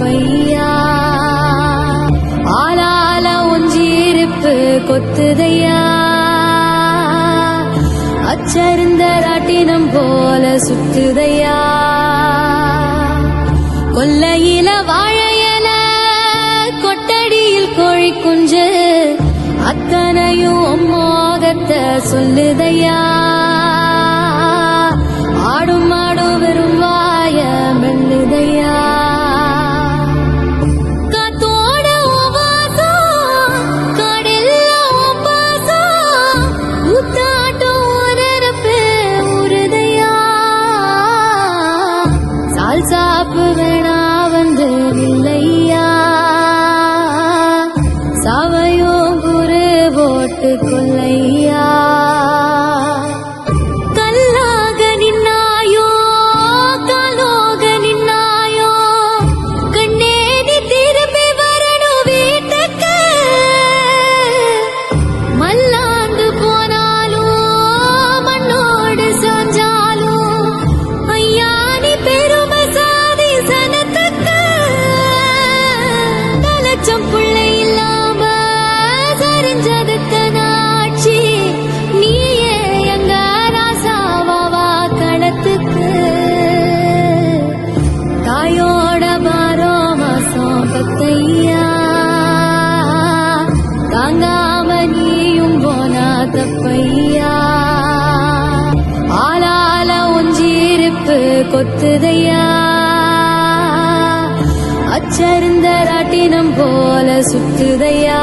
வையா ஆளால ஒஞ்சிருப்பு கொத்துதையா? அச்சருந்த ராட்டினம் போல சுத்துதையா? கொல்லையில வாழையல கொட்டடியில் கோழி குஞ்சு அத்தனையும் மோகத்தை சொல்லுதையா? சால் வந்து இல்லையா சாவையும் குரு போட்டுக்கு தாங்காம நீயும் போனா தப்பையா? ஆளால ஒஞ்சிருப்பு கொத்துதையா? அச்சருந்த ராட்டினம் போல சுத்துதையா?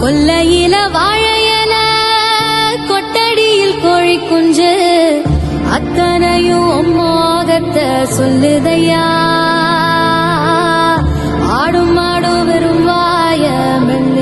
கொல்லையில வாழையல கொட்டடியில் கோழி குஞ்சு அத்தனையும் மோகத்தை சொல்லுதையா?